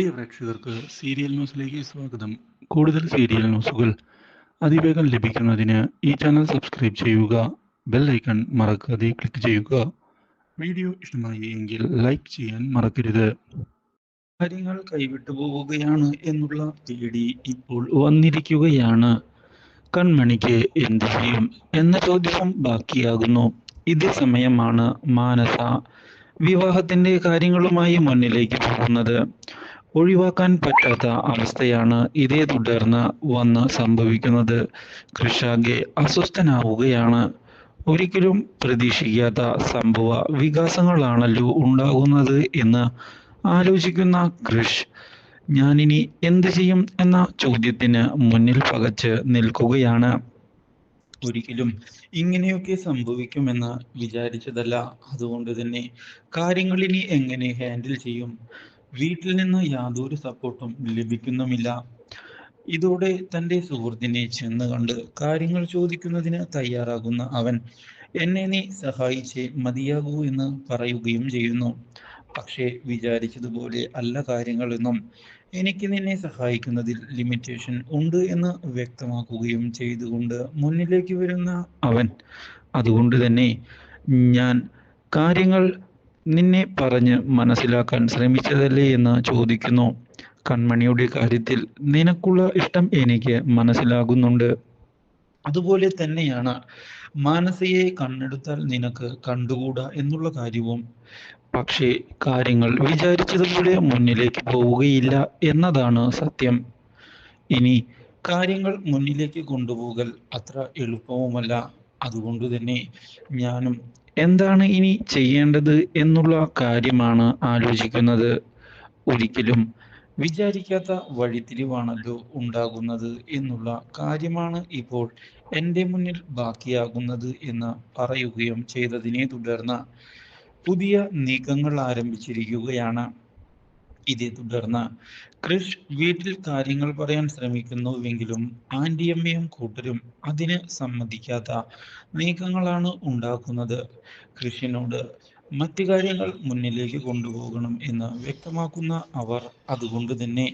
പ്രിയ പ്രേക്ഷകർക്ക് സീരിയൽ ന്യൂസിലേക്ക് സ്വാഗതം. കൂടുതൽ സീരിയൽ ന്യൂസുകൾ അതിവേഗം ലഭിക്കുന്നതിന് ഈ ചാനൽ സബ്സ്ക്രൈബ് ചെയ്യുക ബെൽ ഐക്കൺ മറക്കാതെ ക്ലിക്ക് ചെയ്യുക. വീഡിയോ ഇഷ്ടമായി എങ്കിൽ ലൈക്ക് ചെയ്യാൻ മറക്കരുത്. കാര്യങ്ങൾ കൈവിട്ടു പോവുകയാണ് എന്നുള്ള പേടി ഇപ്പോൾ വന്നിരിക്കുകയാണ്. കൺമണിക്ക് എന്ത് ചെയ്യും എന്ന ചോദ്യം ബാക്കിയാകുന്നു. ഇതേ സമയമാണ് മാനസ വിവാഹത്തിന്റെ കാര്യങ്ങളുമായി മുന്നിലേക്ക് പോകുന്നത്. ഒഴിവാക്കാൻ പറ്റാത്ത അവസ്ഥയാണ് ഇതേ തുടർന്ന് വന്ന് സംഭവിക്കുന്നത്. കൃഷാകെ അസ്വസ്ഥനാവുകയാണ്. ഒരിക്കലും പ്രതീക്ഷിക്കാത്ത സംഭവ വികാസങ്ങളാണല്ലോ ഉണ്ടാകുന്നത് എന്ന് ആലോചിക്കുന്ന കൃഷ് ഞാനിനി എന്ത് ചെയ്യും എന്ന ചോദ്യത്തിന് മുന്നിൽ പകച്ച് നിൽക്കുകയാണ്. ഒരിക്കലും ഇങ്ങനെയൊക്കെ സംഭവിക്കുമെന്ന് വിചാരിച്ചതല്ല. അതുകൊണ്ട് തന്നെ കാര്യങ്ങൾ ഇനി എങ്ങനെ ഹാൻഡിൽ ചെയ്യും? വീട്ടിൽ നിന്ന് യാതൊരു സപ്പോർട്ടും ലഭിക്കുന്നുമില്ല. ഇതോടെ തന്റെ സുഹൃത്തിനെ ചെന്ന് കണ്ട് കാര്യങ്ങൾ ചോദിക്കുന്നതിന് തയ്യാറാകുന്ന അവൻ എന്നെ നീ സഹായിച്ചേ മതിയാകൂ എന്ന് പറയുകയും ചെയ്യുന്നു. പക്ഷേ വിചാരിച്ചതുപോലെ അല്ല കാര്യങ്ങളെന്നും എനിക്ക് നിന്നെ സഹായിക്കുന്നതിൽ ലിമിറ്റേഷൻ ഉണ്ട് എന്ന് വ്യക്തമാക്കുകയും ചെയ്തുകൊണ്ട് മുന്നിലേക്ക് വരുന്ന അവൻ അതുകൊണ്ട് തന്നെ ഞാൻ കാര്യങ്ങൾ നിന്നെ പറഞ്ഞ് മനസ്സിലാക്കാൻ ശ്രമിച്ചതല്ലേ എന്ന് ചോദിക്കുന്നു. കൺമണിയുടെ കാര്യത്തിൽ നിനക്കുള്ള ഇഷ്ടം എനിക്ക് മനസ്സിലാകുന്നുണ്ട്. അതുപോലെ തന്നെയാണ് മാനസയെ കണ്ണെടുത്താൽ നിനക്ക് കണ്ടുകൂടാ എന്നുള്ള കാര്യവും. പക്ഷേ കാര്യങ്ങൾ വിചാരിച്ചതുപോലെ മുന്നിലേക്ക് പോവുകയില്ല എന്നതാണ് സത്യം. ഇനി കാര്യങ്ങൾ മുന്നിലേക്ക് കൊണ്ടുപോകൽ അത്ര എളുപ്പവുമല്ല. അതുകൊണ്ട് തന്നെ ഞാനും എന്താണ് ഇനി ചെയ്യേണ്ടത് എന്നുള്ള കാര്യമാണ് ആലോചിക്കുന്നത്. ഒരിക്കലും വിചാരിക്കാത്ത വഴിത്തിരിവാണല്ലോ ഉണ്ടാകുന്നത് എന്നുള്ള കാര്യമാണ് ഇപ്പോൾ എന്റെ മുന്നിൽ ബാക്കിയാകുന്നത് എന്ന് പറയുകയും ചെയ്തതിനെ തുടർന്ന് പുതിയ നീക്കങ്ങൾ ആരംഭിച്ചിരിക്കുകയാണ്. ഇതേ തുടർന്ന് ക്രിഷ് വീട്ടിൽ കാര്യങ്ങൾ പറയാൻ ശ്രമിക്കുന്നുവെങ്കിലും ആന്റിയമ്മയും കൂട്ടരും അതിന് സമ്മതിക്കാത്ത നീക്കങ്ങളാണ് ഉണ്ടാക്കുന്നത്. കൃഷിനോട് മറ്റു കാര്യങ്ങൾ മുന്നിലേക്ക് കൊണ്ടുപോകണം എന്ന് വ്യക്തമാക്കുന്ന അവർ അതുകൊണ്ട് തന്നെ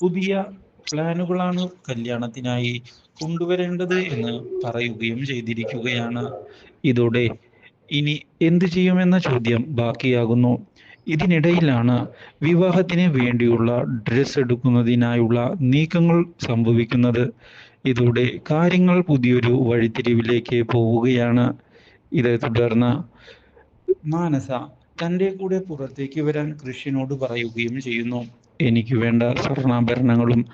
പുതിയ പ്ലാനുകളാണ് കല്യാണത്തിനായി കൊണ്ടുവരേണ്ടത് എന്ന് പറയുകയും ചെയ്തിരിക്കുകയാണ്. ഇതോടെ ഇനി എന്തു ചെയ്യുമെന്ന ചോദ്യം ബാക്കിയാകുന്നു. ഇതിനിടയിലാണ് വിവാഹത്തിന് വേണ്ടിയുള്ള ഡ്രസ് എടുക്കുന്നതിനായുള്ള നീക്കങ്ങൾ സംഭവിക്കുന്നത്. ഇതോടെ കാര്യങ്ങൾ പുതിയൊരു വഴിത്തിരിവിലേക്ക് പോവുകയാണ്. ഇതേ തുടർന്ന് മാനസ തന്റെ കൂടെ പുറത്തേക്ക് വരാൻ കൃഷിനോട് പറയുകയും ചെയ്യുന്നു. എനിക്ക് വേണ്ട സ്വർണാഭരണങ്ങളും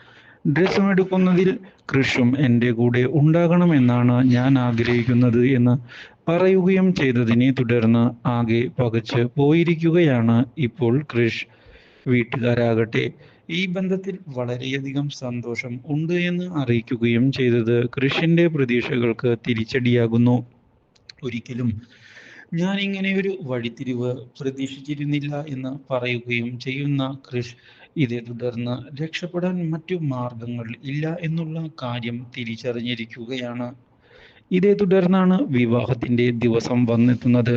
ഡ്രസ്സും എടുക്കുന്നതിൽ കൃഷും എന്റെ കൂടെ ഉണ്ടാകണമെന്നാണ് ഞാൻ ആഗ്രഹിക്കുന്നത് എന്ന് പറയുകയും ചെയ്തതിനെ തുടർന്ന് ആകെ പകച്ച് പോയിരിക്കുകയാണ് ഇപ്പോൾ കൃഷ്. വീട്ടുകാരാകട്ടെ ഈ ബന്ധത്തിൽ വളരെയധികം സന്തോഷം ഉണ്ട് എന്ന് അറിയിക്കുകയും ചെയ്തത് കൃഷിന്റെ പ്രതീക്ഷകൾക്ക് തിരിച്ചടിയാകുന്നു. ഒരിക്കലും ഞാൻ ഇങ്ങനെ ഒരു വഴിത്തിരിവ് പ്രതീക്ഷിച്ചിരുന്നില്ല എന്ന് പറയുകയും ചെയ്യുന്ന കൃഷ് ഇതേ തുടർന്ന് രക്ഷപ്പെടാൻ മറ്റു മാർഗങ്ങൾ ഇല്ല എന്നുള്ള കാര്യം തിരിച്ചറിഞ്ഞിരിക്കുകയാണ്. ഇതേ തുടർന്നാണ് വിവാഹത്തിന്റെ ദിവസം വന്നെത്തുന്നത്.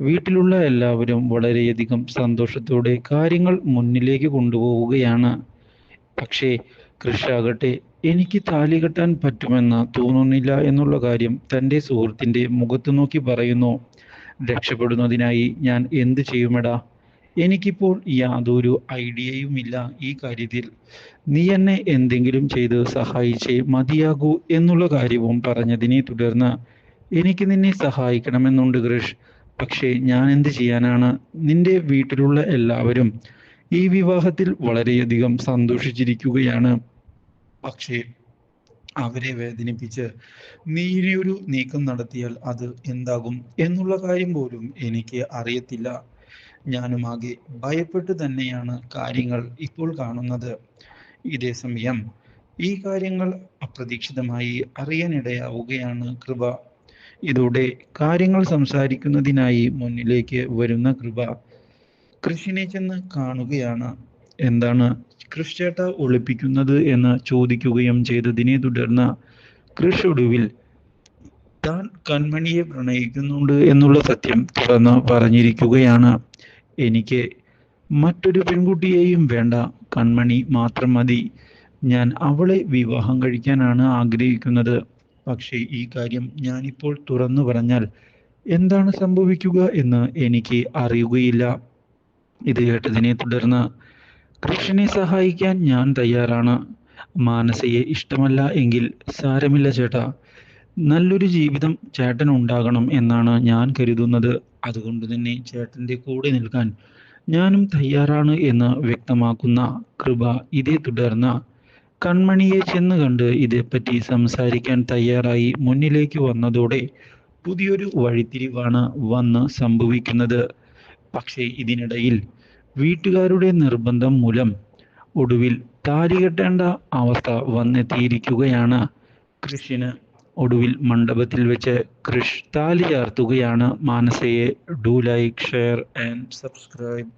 വീട്ടിലുള്ള എല്ലാവരും വളരെയധികം സന്തോഷത്തോടെ കാര്യങ്ങൾ മുന്നിലേക്ക് കൊണ്ടുപോവുകയാണ്. പക്ഷേ കൃഷാകട്ടെ എനിക്ക് താലി കെട്ടാൻ പറ്റുമെന്ന് തോന്നുന്നില്ല എന്നുള്ള കാര്യം തന്റെ സുഹൃത്തിന്റെ മുഖത്തു നോക്കി പറയുന്നു. രക്ഷപ്പെടുന്നതിനായി ഞാൻ എന്ത് ചെയ്യുമെടാ? എനിക്കിപ്പോൾ യാതൊരു ഐഡിയയും ഇല്ല ഈ കാര്യത്തിൽ. നീ എന്നെ എന്തെങ്കിലും ചെയ്ത് സഹായിച്ചേ മതിയാകൂ എന്നുള്ള കാര്യവും പറഞ്ഞതിനെ തുടർന്ന് എനിക്ക് നിന്നെ സഹായിക്കണമെന്നുണ്ട് കൃഷ് പക്ഷേ ഞാൻ എന്ത് ചെയ്യാനാണ്? നിന്റെ വീട്ടിലുള്ള എല്ലാവരും ഈ വിവാഹത്തിൽ വളരെയധികം സന്തോഷിച്ചിരിക്കുകയാണ്. പക്ഷേ അവരെ വേദനിപ്പിച്ച് നീ ഇനിയൊരു നീക്കം നടത്തിയാൽ അത് എന്താകും എന്നുള്ള കാര്യം പോലും എനിക്ക് അറിയത്തില്ല. ഞാനും ആകെ ഭയപ്പെട്ട് തന്നെയാണ് കാര്യങ്ങൾ ഇപ്പോൾ കാണുന്നത്. ഇതേ സമയം ഈ കാര്യങ്ങൾ അപ്രതീക്ഷിതമായി അറിയാനിടയാവുകയാണ് കൃപ. ഇതോടെ കാര്യങ്ങൾ സംസാരിക്കുന്നതിനായി മുന്നിലേക്ക് വരുന്ന കൃപ കൃഷിനെ ചെന്ന് കാണുകയാണ്. എന്താണ് കൃഷ് ചേട്ട ഒളിപ്പിക്കുന്നത് എന്ന് ചോദിക്കുകയും ചെയ്തതിനെ തുടർന്ന് കൃഷ് ഒടുവിൽ താൻ കൺമണിയെ പ്രണയിക്കുന്നുണ്ട് എന്നുള്ള സത്യം തുറന്ന് പറഞ്ഞിരിക്കുകയാണ്. എനിക്ക് മറ്റൊരു പെൺകുട്ടിയെയും വേണ്ട. കൺമണി മാത്രം മതി. ഞാൻ അവളെ വിവാഹം കഴിക്കാനാണ് ആഗ്രഹിക്കുന്നത്. പക്ഷേ ഈ കാര്യം ഞാനിപ്പോൾ തുറന്നു പറഞ്ഞാൽ എന്താണ് സംഭവിക്കുക എന്ന് എനിക്ക് അറിയുകയില്ല. ഇത് കേട്ടതിനെ തുടർന്ന് കൃഷ്ണനെ സഹായിക്കാൻ ഞാൻ തയ്യാറാണ്. മാനസയെ ഇഷ്ടമല്ല എങ്കിൽ സാരമില്ല ചേട്ടാ. നല്ലൊരു ജീവിതം ചേട്ടൻ ഉണ്ടാകണം എന്നാണ് ഞാൻ കരുതുന്നത്. അതുകൊണ്ട് തന്നെ ചേട്ടന്റെ കൂടെ നിൽക്കാൻ ഞാനും തയ്യാറാണ് എന്ന് വ്യക്തമാക്കുന്ന കൃപ ഇതേ തുടർന്ന് കൺമണിയെ ചെന്ന് കണ്ട് ഇതേപ്പറ്റി സംസാരിക്കാൻ തയ്യാറായി മുന്നിലേക്ക് വന്നതോടെ പുതിയൊരു വഴിത്തിരിവാണ് വന്ന് സംഭവിക്കുന്നത്. പക്ഷേ ഇതിനിടയിൽ വീട്ടുകാരുടെ നിർബന്ധം മൂലം ഒടുവിൽ താലി കെട്ടേണ്ട അവസ്ഥ വന്നെത്തിയിരിക്കുകയാണ് കൃഷിന് ഒടുവിൽ മണ്ഡപത്തിൽ വെച്ച് കൃഷ് താലി ചാർത്തുകയാണ് മാനസയെ do like share and subscribe.